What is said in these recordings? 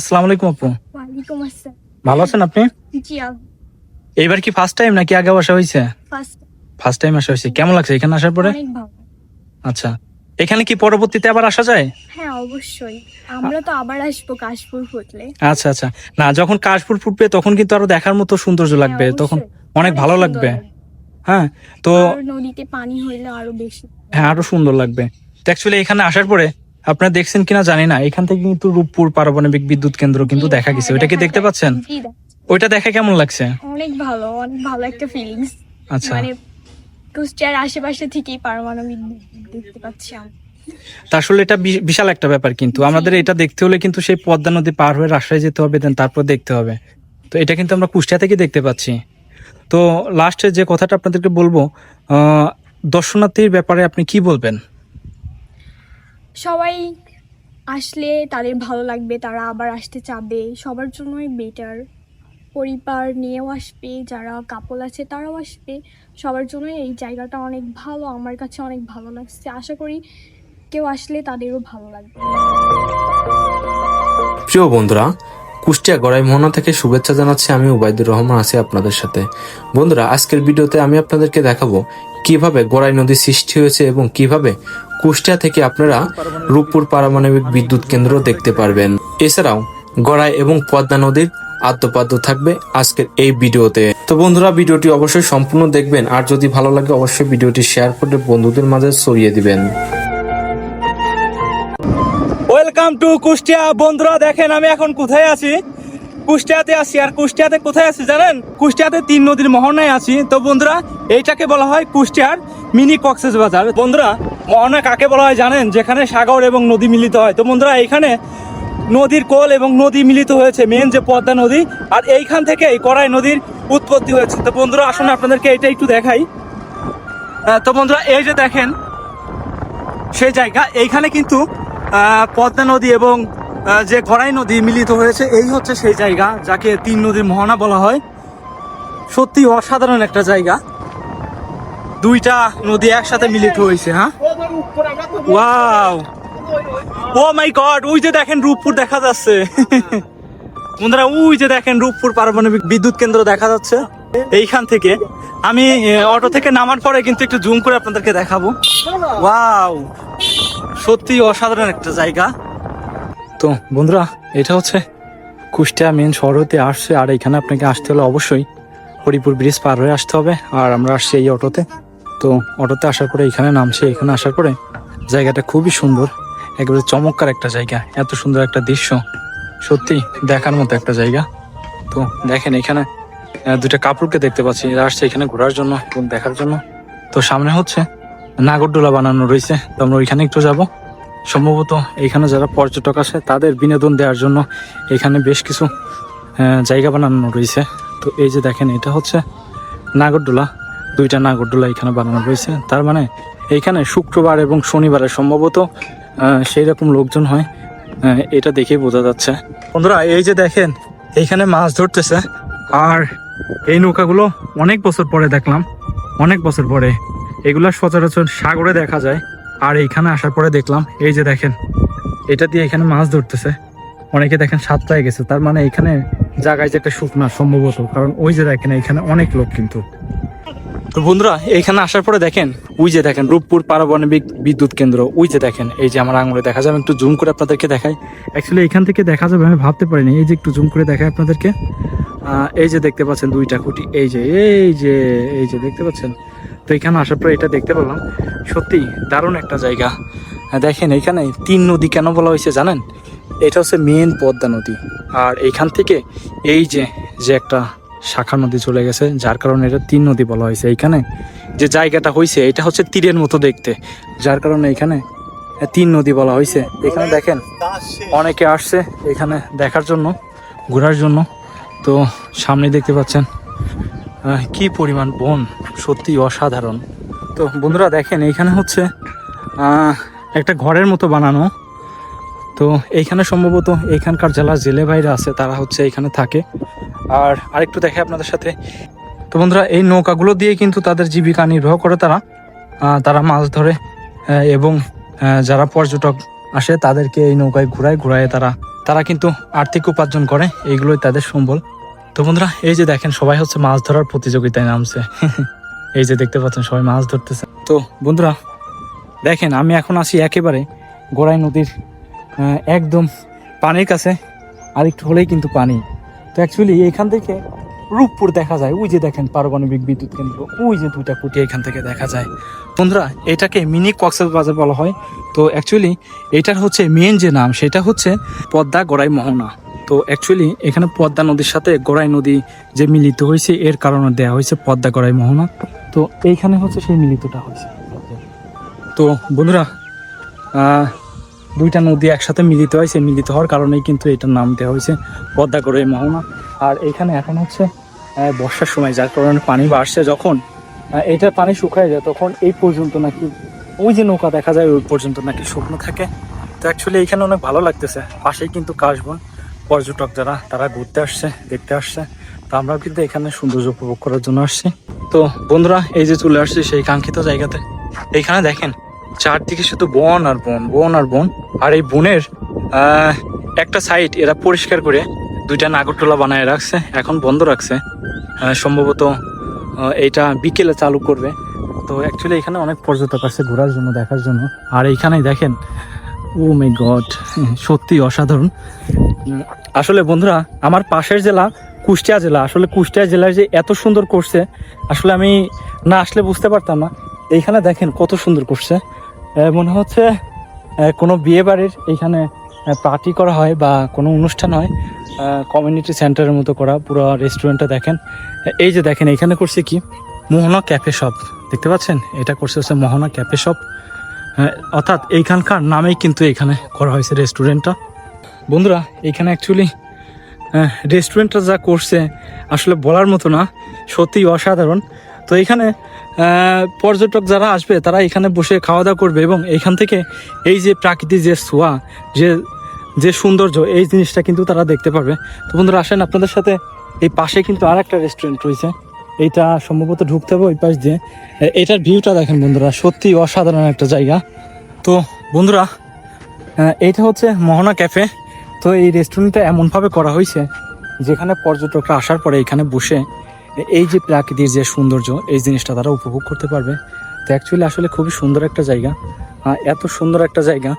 আসসালামু আলাইকুম আপু। ওয়ালাইকুম আসসালাম। ভালো আছেন আপনি? জি এইবার কি ফার্স্ট টাইম নাকি আগে আসা হয়েছে? ফার্স্ট টাইম আসা হয়েছে। কেমন লাগছে এখানে আসার পরে? অনেক ভালো। আচ্ছা। এখানে কি পরবর্তীতে আবার আসা যায়? হ্যাঁ অবশ্যই। আমরা তো আবার আসব কাশপুর ফুটলে। আচ্ছা আচ্ছা। না যখন কাশপুর ফুটবে তখন কিন্তু আরও দেখার মতো সৌন্দর্য লাগবে। হ্যাঁ, তখন অনেক ভালো লাগবে। হ্যাঁ তো নদীতে পানি হইলে আরও বেশি। হ্যাঁ আরও সুন্দর লাগবে। অ্যাকচুয়ালি এখানে আসার পরে আপনারা দেখছেন কিনা জানি না এখান থেকে কিন্তু রূপপুর পারমাণবিক বিদ্যুৎ কেন্দ্র কিন্তু দেখা গেছে। ওইটা কি দেখতে পাচ্ছেন? ওইটা দেখে কেমন লাগছে? অনেক ভালো অনেক ভালো একটা ফিলিংস আচ্ছা। মানে কুষ্টিয়ার আশেপাশে থেকেই পারমাণবিক দেখতে পাচ্ছি আমরা। আসলে এটা বিশাল একটা ব্যাপার কিন্তু। আমাদের এটা দেখতে হলে কিন্তু সেই পদ্মা নদী পার হয়ে রাজশাহী যেতে হবে দেন তারপর দেখতে হবে। তো এটা কিন্তু আমরা কুষ্টিয়া থেকে দেখতে পাচ্ছি। তো লাস্টে যে কথাটা আপনাদেরকে বলব আহ, দর্শনার্থীর ব্যাপারে আপনি কি বলবেন? সবাই আসলে তাদের ভালো লাগবে, তারা আবার আসতে চাবে। সবার জন্যই বেটার পরিবার নিয়েও আসবে, যারা কাপল আছে তারাও আসবে। সবার জন্যই এই জায়গাটা অনেক ভালো, আমার কাছে অনেক ভালো লাগছে। আশা করি কেউ আসলে তাদেরও ভালো লাগবে। প্রিয় বন্ধুরা, কুষ্টিয়া গড়াই মোহনা থেকে শুভেচ্ছা জানাচ্ছি আমি উবাইদুর রহমান, আছি আপনাদের সাথে। বন্ধুরা, আজকের ভিডিওতে আমি আপনাদেরকে দেখাবো কীভাবে গড়াই নদী সৃষ্টি হয়েছে এবং কীভাবে কুষ্টিয়া থেকে আপনারা রূপপুর পারমাণবিক বিদ্যুৎ কেন্দ্র দেখতে পারবেন। এছাড়াও গড়াই এবং পদ্মা নদীর আদ্যপাদ্য থাকবে আজকের এই ভিডিওতে। তো বন্ধুরা, ভিডিওটি অবশ্যই সম্পূর্ণ দেখবেন, আর যদি ভালো লাগে অবশ্যই ভিডিওটি শেয়ার করে বন্ধুদের মাঝে ছড়িয়ে দিবেন। Welcome to Kushtia. বন্ধুরা, দেখেন আমি এখন কোথায় আছি? কুষ্টিয়াতে আছি। আর কুষ্টিয়াতে কোথায় আছি জানেন? কুষ্টিয়াতে তিন নদীর মোহনায় আছি। তো বন্ধুরা, এইটাকে বলা হয় কুষ্টিয়ার মিনি কক্সেস বাজার। বন্ধুরা মোহনা কাকে বলা হয় জানেন? যেখানে সাগর এবং নদী মিলিত হয়। তো বন্ধুরা এখানে নদীর কোল এবং নদী মিলিত হয়েছে মেন যে পদ্মা নদী। আর এইখান থেকে এই কড়াই নদীর উৎপত্তি হয়েছে। তো বন্ধুরা, আসুন আপনাদেরকে এটা একটু দেখাই। তো বন্ধুরা, এই যে দেখেন সেই জায়গা। এইখানে কিন্তু পদ্মা নদী এবং যে গড়াই নদী মিলিত হয়েছে, এই হচ্ছে সেই জায়গা যাকে তিন নদীর মোহনা বলা হয়। সত্যি অসাধারণ একটা জায়গা। দুইটা নদী একসাথে মিলিত হয়েছে হ্যাঁ? ওয়াও ও মাই গড ওই যে দেখেন রূপপুর দেখা যাচ্ছে। বন্ধুরা ওই যে দেখেন রূপপুর পারমাণবিক বিদ্যুৎ কেন্দ্র দেখা যাচ্ছে। এইখান থেকে আমি অটো থেকে নামার পরে কিন্তু একটু জুম করে আপনাদেরকে দেখাবো। ওয়াও সত্যি অসাধারণ একটা জায়গা। তো বন্ধুরা এটা হচ্ছে কুষ্টিয়া মেন শহর হতে আসছে। আর এখানে আপনাকে আসতে হলে অবশ্যই হরিপুর ব্রিজ পার হয়ে আসতে হবে। আর আমরা আসছি এই অটোতে। তো অটোতে আসার পরে এখানে নামছে, এখানে আসার পরে জায়গাটা খুবই সুন্দর, একেবারে চমৎকার একটা জায়গা, এত সুন্দর একটা দৃশ্য। সত্যি দেখার মতো একটা জায়গা। তো দেখেন এখানে দুটা কাপড়কে দেখতে পাচ্ছি, এরা আসছে এখানে ঘোরার জন্য এবং দেখার জন্য। তো সামনে হচ্ছে নাগরডোলা বানানো রয়েছে, তো আমরা ওইখানে একটু যাব। সম্ভবত এখানে যারা পর্যটক আসে তাদের বিনোদন দেওয়ার জন্য এখানে বেশ কিছু জায়গা বানানো রয়েছে। তো এই যে দেখেন, এটা হচ্ছে নাগরদোলা। দুইটা নাগরদোলা এখানে বানানো রয়েছে তার মানে এইখানে শুক্রবার এবং শনিবারে সম্ভবত সেই রকম লোকজন হয়। এটা দেখেই বোঝা যাচ্ছে। বন্ধুরা, এই যে দেখেন এইখানে মাছ ধরতেছে। আর এই নৌকাগুলো অনেক বছর পরে দেখলাম, অনেক বছর পরে। এগুলা সচরাচর সাগরে দেখা যায়। আর এইখানে আসার পরে দেখলাম, এই যে দেখেন, এটা দিয়ে এখানে মাছ ধরতেছে। অনেকে দেখেন সাতটায় গেছে। তার মানে এখানে জায়গায় যে একটা শুকনা সম্ভবত, কারণ ওই যে দেখেন, এখানে অনেক লোক কিন্তু। তো বন্ধুরা এইখানে আসার পরে দেখেন, ওই যে দেখেন, রূপপুর পারমাণবিক বিদ্যুৎ কেন্দ্র, ওই যে দেখেন, এই যে আমার আঙুলে দেখা যাবে, একটু জুম করে আপনাদেরকে দেখাই। অ্যাকচুয়ালি এখান থেকে দেখা যাবে, আমি ভাবতে পারিনি, এই যে একটু জুম করে দেখাই আপনাদেরকে। এই যে দেখতে পাচ্ছেন দুইটা খুঁটি, এই যে এই যে এই যে, দেখতে পাচ্ছেন? তো এখানে আসার পরে এটা দেখতে পেলাম। সত্যি দারুণ একটা জায়গা। দেখেন, এখানে তিন নদী কেন বলা হয়েছে জানেন? এটা হচ্ছে মেন পদ্মা নদী। আর এইখান থেকে এই যে যে একটা শাখা নদী চলে গেছে, যার কারণে এটা তিন নদী বলা হয়েছে এইখানে। যে জায়গাটা হয়েছে এটা হচ্ছে তীরের মতো দেখতে। যার কারণে এখানে তিন নদী বলা হয়েছে এখানে দেখেন, অনেকে আসছে এখানে দেখার জন্য, ঘোরার জন্য। তো সামনে দেখতে পাচ্ছেন কি পরিমাণ বন, সত্যি অসাধারণ। তো বন্ধুরা, দেখেন এইখানে হচ্ছে একটা ঘরের মতো বানানো। তো এইখানে সম্ভবত এখানকার যারা জেলে ভাইরা আছে, তারা হচ্ছে এখানে থাকে। আর আরেকটু দেখে আপনাদের সাথে। তো বন্ধুরা, এই নৌকাগুলো দিয়ে কিন্তু তাদের জীবিকা নির্বাহ করে তারা। তারা মাছ ধরে এবং যারা পর্যটক আসে, তাদেরকে এই নৌকায় ঘুরায় ঘুরায় তারা তারা কিন্তু আর্থিক উপার্জন করে। এইগুলোই তাদের সম্বল। তো বন্ধুরা, এই যে দেখেন, সবাই হচ্ছে মাছ ধরার প্রতিযোগিতায় নামছে। এই যে দেখতে পাচ্ছেন, সবাই মাছ ধরতেছে। তো বন্ধুরা, দেখেন, আমি এখন আসি একেবারে গোড়াই নদীর একদম পানির কাছে। আর একটু হলেই কিন্তু পানি। তো অ্যাকচুয়ালি এখান থেকে রূপপুর দেখা যায়। ওই যে দেখেন পারমাণবিক বিদ্যুৎ কেন্দ্র, ওই যে দুইটা কুটি এখান থেকে দেখা যায়। বন্ধুরা, এটাকে মিনি কক্সবাজার বলা হয়। তো অ্যাকচুয়ালি এটার হচ্ছে মেন যে নাম, সেটা হচ্ছে পদ্মা গড়াই মোহনা। তো অ্যাকচুয়ালি এখানে পদ্মা নদীর সাথে গড়াই নদী যে মিলিত হয়েছে, এর কারণে দেওয়া হয়েছে পদ্মা গড়াই মোহনা। তো এইখানে হচ্ছে সেই মিলিতটা হয়েছে। তো বন্ধুরা দুইটা নদী একসাথে মিলিত হয়েছে, মিলিত হওয়ার কারণেই কিন্তু এটার নাম দেওয়া হয়েছে গড়াই মোহনা। আর এখানে এখন হচ্ছে বর্ষার সময়, যার কারণে পানি বাড়ছে যখন এটার পানি শুকায় যায় তখন এই পর্যন্ত নাকি, ওই যে নৌকা দেখা যায়, ওই পর্যন্ত নাকি শুকনো থাকে। তো অ্যাকচুয়ালি এখানে অনেক ভালো লাগতেছে। পাশেই কিন্তু কাশবন, পর্যটক যারা, তারা ঘুরতে আসছে, দেখতে আসছে। তো আমরাও কিন্তু এখানে সৌন্দর্য উপভোগ করার জন্য আসছি। তো বন্ধুরা, এই যে চলে আসছি সেই কাঙ্ক্ষিত জায়গাতে। এইখানে দেখেন চারদিকে শুধু বন আর বন বন আর বন। আর এই বনের একটা সাইড এরা পরিষ্কার করে, দুইটা নাগরটোলা বানায় রাখছে, এখন বন্ধ রাখছে। সম্ভবত এইটা বিকেলে চালু করবে। তো অ্যাকচুয়ালি এখানে অনেক পর্যটক আছে ঘোরার জন্য, দেখার জন্য। আর এইখানেই দেখেন, ও মাই গড সত্যি অসাধারণ। আসলে বন্ধুরা, আমার পাশের জেলা কুষ্টিয়া জেলা। আসলে কুষ্টিয়া জেলায় যে এত সুন্দর করছে, আসলে আমি না আসলে বুঝতে পারতাম না। এইখানে দেখেন কত সুন্দর করছে। মনে হচ্ছে কোনো বিয়ে বাড়ির এইখানে পার্টি করা হয় বা কোনো অনুষ্ঠান হয়। কমিউনিটি সেন্টারের মতো করা, পুরো রেস্টুরেন্টটা দেখেন। এই যে দেখেন, এখানে করছে কি? মোহনা ক্যাফে শপ দেখতে পাচ্ছেন? এটা করছে হচ্ছে মোহনা ক্যাফে শপ অর্থাৎ এইখানকার নামেই কিন্তু এখানে করা হয়েছে রেস্টুরেন্টটা বন্ধুরা, এখানে অ্যাকচুয়ালি রেস্টুরেন্টটা যা করছে, আসলে বলার মতো না, সত্যিই অসাধারণ। তো এখানে পর্যটক যারা আসবে, তারা এখানে বসে খাওয়া দাওয়া করবে এবং এখান থেকে এই যে প্রাকৃতিক যে ছোঁয়া, যে যে সৌন্দর্য, এই জিনিসটা কিন্তু তারা দেখতে পারবে। তো বন্ধুরা, আসেন আপনাদের সাথে এই পাশে কিন্তু আর একটা রেস্টুরেন্ট রয়েছে। এইটা সম্ভবত ঢুকতে হবে ওই পাশ দিয়ে। এটার ভিউটা দেখেন বন্ধুরা, সত্যি অসাধারণ একটা জায়গা। তো বন্ধুরা এইটা হচ্ছে মোহনা ক্যাফে। তো এই রেস্টুরেন্টটা এমনভাবে করা হয়েছে, যেখানে পর্যটকরা আসার পরে এখানে বসে এই যে প্রাকৃতিক যে সৌন্দর্য এই জিনিসটা তারা উপভোগ করতে পারবে। তো অ্যাকচুয়ালি আসলে খুবই সুন্দর একটা জায়গা। আহ, এত সুন্দর একটা জায়গা।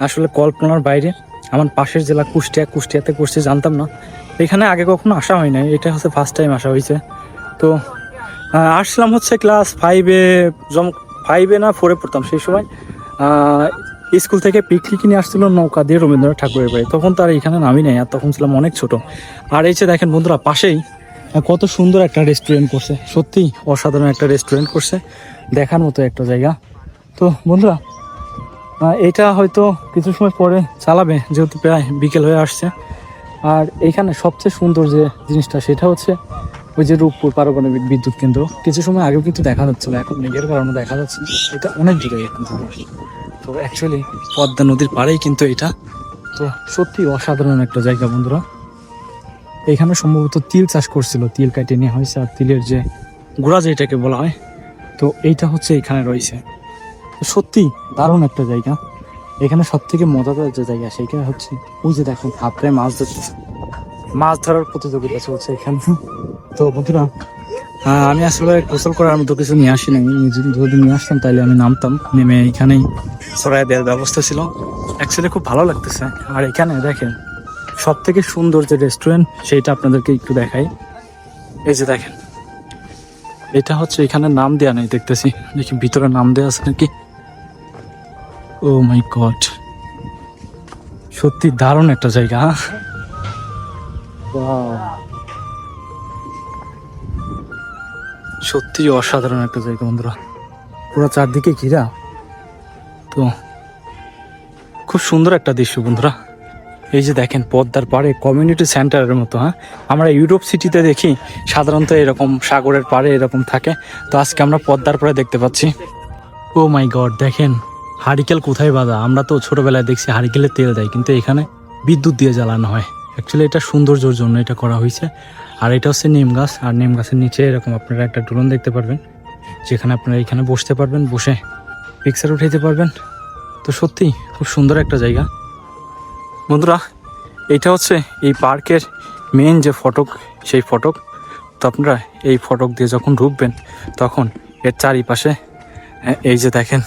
আসলে কল্পনার বাইরে আমার পাশের জেলা কুষ্টিয়া কুষ্টিয়াতে করছে জানতাম না। এখানে আগে কখনো আসা হয় নাই এটা হচ্ছে ফার্স্ট টাইম আসা হয়েছে। তো আসলাম হচ্ছে ক্লাস ফাইভে যম ফাইভে না ফোরে পড়তাম সেই সময়। স্কুল থেকে পিকনিক নিয়ে আসছিল নৌকা দিয়ে রবীন্দ্রনাথ ঠাকুরের বাড়ি। তখন তার এখানে নামি নাই আর তখন ছিলাম অনেক ছোট। আর এই যে দেখেন বন্ধুরা পাশেই কত সুন্দর একটা রেস্টুরেন্ট করছে। সত্যি অসাধারণ একটা রেস্টুরেন্ট করছে। দেখার মতো একটা জায়গা। তো বন্ধুরা এটা হয়তো কিছু সময় পরে চালাবে, যেহেতু প্রায় বিকেল হয়ে আসছে। আর এখানে সবচেয়ে সুন্দর যে জিনিসটা, সেটা হচ্ছে ওই যে রূপপুর পারমাণবিক বিদ্যুৎ কেন্দ্র। কিছু সময় আগেও কিন্তু দেখা যাচ্ছিল, এখন মেঘের কারণে দেখা যাচ্ছে। এটা অনেক এখান থেকে। তো অ্যাকচুয়ালি পদ্মা নদীর পাড়েই কিন্তু এটা। তো সত্যি অসাধারণ একটা জায়গা বন্ধুরা। এখানে সম্ভবত তিল চাষ করছিল, তিল কাটে নেওয়া হয়েছে আর তিলের যে গোড়া যেটাকে বলা হয়, তো এইটা হচ্ছে এখানে রয়েছে। সত্যি দারুণ একটা জায়গা। এখানে সব থেকে মজাদার যে জায়গা সেখানে হচ্ছে, ওই যে দেখুন হাতটায় মাছ ধরতেছে। মাছ ধরার প্রতিযোগিতা চলছে এখানে। তো বন্ধুরা আমি আসলে গোসল করার মতো কিছু নিয়ে আসি নাই যদি নিয়ে আসতাম, তাহলে আমি নামতাম। নেমে এখানেই সরাই দেওয়ার ব্যবস্থা ছিল। অ্যাকচুয়ালি খুব ভালো লাগতেছে। আর এখানে দেখেন সব থেকে সুন্দর যে রেস্টুরেন্ট সেইটা আপনাদেরকে একটু দেখাই। এই যে দেখেন, এটা হচ্ছে এখানে নাম দেওয়া নেই, দেখতেছি। দেখি ভিতরে নাম দেওয়া আছে নাকি? ও মাই গড সত্যি দারুণ একটা জায়গা হ্যাঁ? সত্যি অসাধারণ একটা জায়গা, বন্ধুরা। পুরো চারদিকে ঘিরা। তো, খুব সুন্দর একটা দৃশ্য, বন্ধুরা। এই যে দেখেন, পদ্মার পাড়ে কমিউনিটি সেন্টারের মতো হ্যাঁ? আমরা ইউরোপ সিটিতে দেখি, সাধারণত এরকম সাগরের পাড়ে এরকম থাকে। তো আজকে আমরা পদ্মার পাড়ে দেখতে পাচ্ছি। ও মাই গড দেখেন, হারিকেল কোথায় বাঁধা? আমরা তো ছোটোবেলায় দেখছি হারিকেলে তেল দেয়, কিন্তু এখানে বিদ্যুৎ দিয়ে জ্বালানো হয়। অ্যাকচুয়ালি এটা সৌন্দর্যের জন্য এটা করা হয়েছে। আর এটা হচ্ছে নিম গাছ, আর নিম গাছের নিচে এরকম আপনারা একটা ড্রোন দেখতে পারবেন, যেখানে আপনারা এখানে বসতে পারবেন, বসে পিকচার উঠাইতে পারবেন। তো সত্যি খুব সুন্দর একটা জায়গা। বন্ধুরা, এইটা হচ্ছে এই পার্কের মেন যে ফটক, সেই ফটক। তো আপনারা এই ফটক দিয়ে যখন ঢুকবেন, তখন এর চারিপাশে এই যে দেখেন,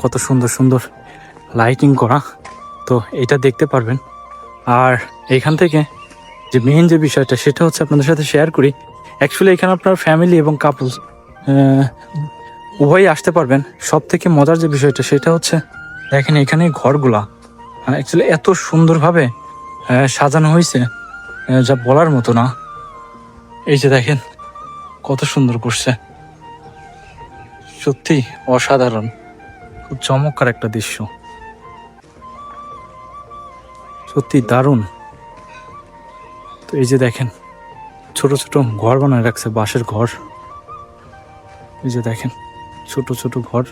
কত সুন্দর সুন্দর লাইটিং করা। তো এটা দেখতে পারবেন। আর এইখান থেকে যে মেন যে বিষয়টা, সেটা হচ্ছে আপনাদের সাথে শেয়ার করি। অ্যাকচুয়ালি এখানে আপনার ফ্যামিলি এবং কাপলস উভয়ই আসতে পারবেন। সব থেকে মজার যে বিষয়টা, সেটা হচ্ছে, দেখেন এখানে ঘরগুলা। অ্যাকচুয়ালি এত সুন্দরভাবে সাজানো হয়েছে যা বলার মতো না। এই যে দেখেন, কত সুন্দর করছে। সত্যি অসাধারণ, খুব চমৎকার একটা দৃশ্য। সত্যি দারুণ। তো এই যে দেখেন, ছোট ছোট ঘর বানায় রাখছে, বাঁশের ঘর। এই যে দেখেন, ছোট ছোট ঘর।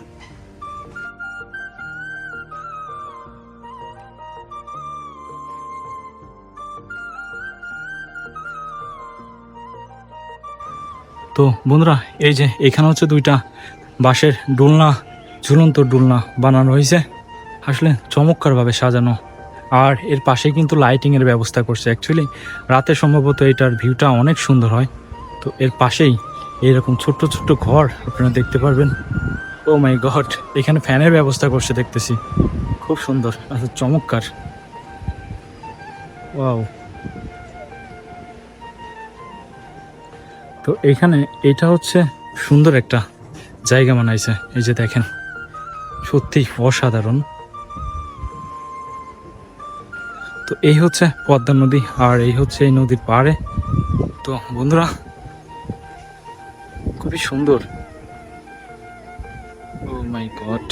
তো বন্ধুরা, এই যে এখানে হচ্ছে দুইটা বাঁশের ডুলনা, ঝুলন্ত ডুলনা বানানো হয়েছে। আসলে চমৎকারভাবে সাজানো। আর এর পাশে কিন্তু লাইটিংয়ের ব্যবস্থা করছে। অ্যাকচুয়ালি রাতে সম্ভবত এটার ভিউটা অনেক সুন্দর হয়। তো এর পাশেই এইরকম ছোট্ট ছোট্ট ঘর আপনারা দেখতে পারবেন। ও মাই গড এখানে ফ্যানের ব্যবস্থা করছে দেখতেছি। খুব সুন্দর আচ্ছা চমৎকার। ওয়াও তো এখানে এটা হচ্ছে সুন্দর একটা জায়গা বানাইছে। এই যে দেখেন সত্যি অসাধারণ। তো এই হচ্ছে পদ্মা নদী, আর এই হচ্ছে এই নদীর পাড়ে। তো বন্ধুরা, খুবই সুন্দর। ও মাই গড